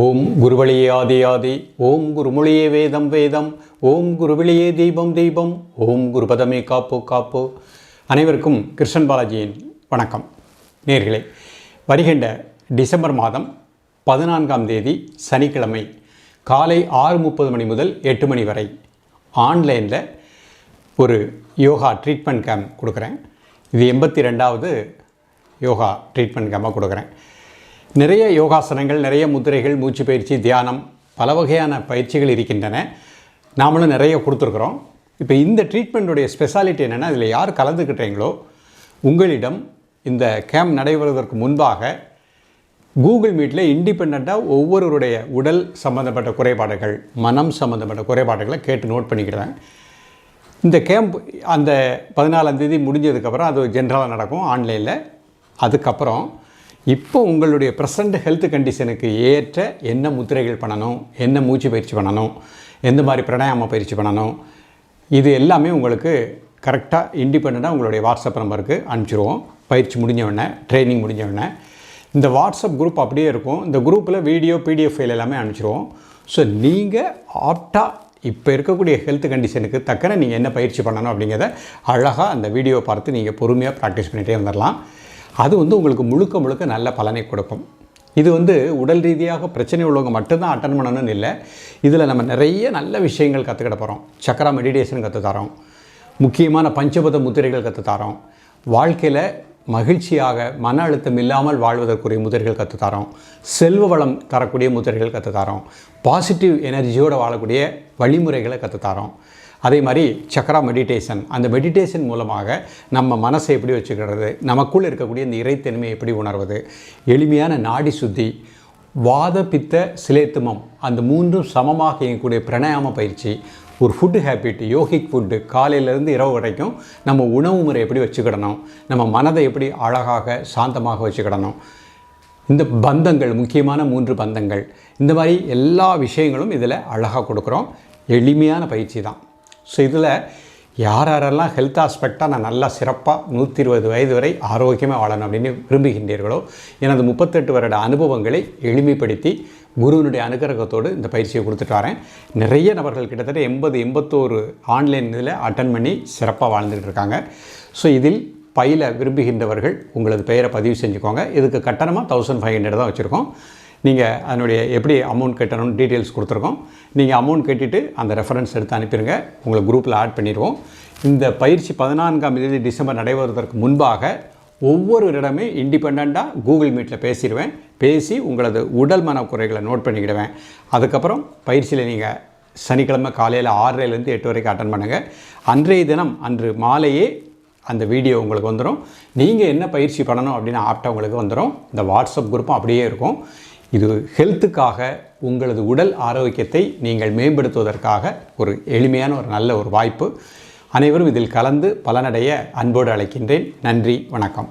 ஓம் குருவழியே ஆதி ஆதி ஓம் குருமொழியே வேதம் வேதம் ஓம் குருவிழியே தீபம் தீபம் ஓம் குருபதமே காப்போ காப்பு. அனைவருக்கும் கிருஷ்ணன் பாலாஜியின் வணக்கம். நேர்களே வருகின்ற டிசம்பர் மாதம் பதினான்காம் தேதி சனிக்கிழமை காலை ஆறு முப்பது மணி முதல் எட்டு மணி வரை ஆன்லைனில் ஒரு யோகா ட்ரீட்மெண்ட் கேம்ப் கொடுக்குறேன். இது எண்பத்தி ரெண்டாவது யோகா ட்ரீட்மெண்ட் கேம்பாக கொடுக்குறேன். நிறைய யோகாசனங்கள் நிறைய முத்திரைகள் மூச்சு பயிற்சி தியானம் பல வகையான பயிற்சிகள் இருக்கின்றன. நாமளும் நிறைய கொடுத்துருக்குறோம். இப்போ இந்த ட்ரீட்மெண்ட்டுடைய ஸ்பெஷாலிட்டி என்னென்னா இதில் யார் கலந்துக்கிட்டீங்களோ உங்களிடம் இந்த கேம்ப் நடைபெறுவதற்கு முன்பாக கூகுள் மீட்டில் இண்டிபெண்ட்டாக ஒவ்வொருவருடைய உடல் சம்மந்தப்பட்ட குறைபாடுகள் மனம் சம்மந்தப்பட்ட குறைபாடுகளை கேட்டு நோட் பண்ணிக்கிறேன். இந்த கேம்ப் அந்த பதினாலாம் தேதி முடிஞ்சதுக்கப்புறம் அது ஜென்ரலாக நடக்கும் ஆன்லைனில் அதுக்கப்புறம் இப்போ உங்களுடைய ப்ரெசண்ட் ஹெல்த் கண்டிஷனுக்கு ஏற்ற என்ன முத்திரைகள் பண்ணணும் என்ன மூச்சு பயிற்சி பண்ணணும் எந்த மாதிரி பிரணாயாம பயிற்சி பண்ணணும் இது எல்லாமே உங்களுக்கு கரெக்டாக இண்டிபெண்ட்டாக உங்களுடைய வாட்ஸ்அப் நம்பருக்கு அனுப்பிச்சிடுவோம் பயிற்சி முடிஞ்சவுடனே ட்ரைனிங் முடிஞ்சவுடனே இந்த வாட்ஸ்அப் குரூப் அப்படியே இருக்கும். இந்த குரூப்பில் வீடியோ பிடிஎஃப் ஃபைல் எல்லாமே அனுப்பிச்சிடுவோம் ஸோ நீங்கள் ஆப்டாக இப்போ இருக்கக்கூடிய ஹெல்த் கண்டிஷனுக்கு தக்கன நீங்கள் என்ன பயிற்சி பண்ணணும் அப்படிங்கிறத அழகாக அந்த வீடியோ பார்த்து நீங்கள் பொறுமையாக ப்ராக்டிஸ் பண்ணிகிட்டே வந்துடலாம் அது வந்து உங்களுக்கு முழுக்க முழுக்க நல்ல பலனை கொடுக்கும். இது வந்து உடல் ரீதியாக பிரச்சனை உள்ளவங்க மட்டும்தான் அட்டன் பண்ணணும்னு இல்லை. இதில் நம்ம நிறைய நல்ல விஷயங்கள் கற்றுக்கிட போகிறோம் சக்கரா மெடிடேஷன் கற்று தரோம். முக்கியமான பஞ்சபத முத்திரைகள் கற்று தரோம். வாழ்க்கையில் மகிழ்ச்சியாக மன அழுத்தம் இல்லாமல் வாழ்வதற்குரிய முதல்கள் கற்றுத்தாரோம் செல்வ வளம் தரக்கூடிய முதிர்கள் கற்றுத்தாரோம் பாசிட்டிவ் எனர்ஜியோடு வாழக்கூடிய வழிமுறைகளை கற்றுத்தாரோம் அதே மாதிரி சக்கரா மெடிடேஷன். அந்த மெடிடேஷன் மூலமாக நம்ம மனசை எப்படி வச்சுக்கிறது? நமக்குள்ளே இருக்கக்கூடிய இந்த இறைத்தன்மையை எப்படி உணர்வது? எளிமையான நாடி சுத்தி வாத பித்த சிலேத்துமம். அந்த மூன்றும் சமமாக இயங்கக்கூடிய பிராணாயாம பயிற்சி ஒரு ஃபுட்டு ஹேபிட் யோகிக் ஃபுட்டு காலையிலேருந்து இரவு வரைக்கும் நம்ம உணவு முறை எப்படி வச்சுக்கிடணும் நம்ம மனதை எப்படி அழகாக சாந்தமாக வச்சுக்கிடணும். இந்த பந்தங்கள் முக்கியமான மூன்று பந்தங்கள். இந்த மாதிரி எல்லா விஷயங்களும் இதில் அழகாக கொடுக்குறோம். எளிமையான பயிற்சி தான். ஸோ இதில் யார் யாரெல்லாம் ஹெல்த் ஆஸ்பெக்டாக நான் நல்லா சிறப்பாக நூற்றி இருபது வயது வரை ஆரோக்கியமாக வாழணும் அப்படின்னு விரும்புகின்றீர்களோ எனது முப்பத்தெட்டு வருட அனுபவங்களை எளிமைப்படுத்தி குருவினுடைய அனுகிரகத்தோடு இந்த பயிற்சியை கொடுத்துட்டு வரேன். நிறைய நபர்கள் கிட்டத்தட்ட எண்பது எண்பத்தோரு ஆன்லைன் இதில் அட்டன் பண்ணி சிறப்பாக வாழ்ந்துட்டு இருக்காங்க. ஸோ இதில் பயில விரும்புகின்றவர்கள் உங்களது பெயரை பதிவு செஞ்சுக்கோங்க. இதுக்கு கட்டணமாக தௌசண்ட் ஃபைவ் ஹண்ட்ரட் தான் வச்சுருக்கோம். நீங்கள் அதனுடைய எப்படி அமௌண்ட் கட்டணும்னு டீட்டெயில்ஸ் கொடுத்துருக்கோம். நீங்கள் அமௌண்ட் கட்டிவிட்டு அந்த ரெஃபரன்ஸ் எடுத்து அனுப்பிடுங்க உங்களை குரூப்பில் ஆட் பண்ணிடுவோம். இந்த பயிற்சி பதினான்காம் தேதி டிசம்பர் நடைபெறுவதற்கு முன்பாக ஒவ்வொரு இடமே இண்டிபெண்ட்டாக கூகுள் மீட்டில் பேசிடுவேன். பேசி உங்களது உடல் மன குறைகளை நோட் பண்ணிக்கிடுவேன். அதுக்கப்புறம் பயிற்சியில் நீங்கள் சனிக்கிழமை காலையில் ஆறரைலேருந்து எட்டு வரைக்கும் அட்டன் பண்ணுங்கள் அன்றைய தினம் அன்று மாலையே அந்த வீடியோ உங்களுக்கு வந்துடும் நீங்கள் என்ன பயிற்சி பண்ணணும் அப்படின்னு ஆப்டா உங்களுக்கு வந்துடும் இந்த வாட்ஸ்அப் குரூப்பும் அப்படியே இருக்கும். இது ஹெல்த்துக்காக உங்களது உடல் ஆரோக்கியத்தை நீங்கள் மேம்படுத்துவதற்காக ஒரு எளிமையான ஒரு நல்ல ஒரு வாய்ப்பு. அனைவரும் இதில் கலந்து பலனடைய அன்போடு அழைக்கின்றேன். நன்றி வணக்கம்.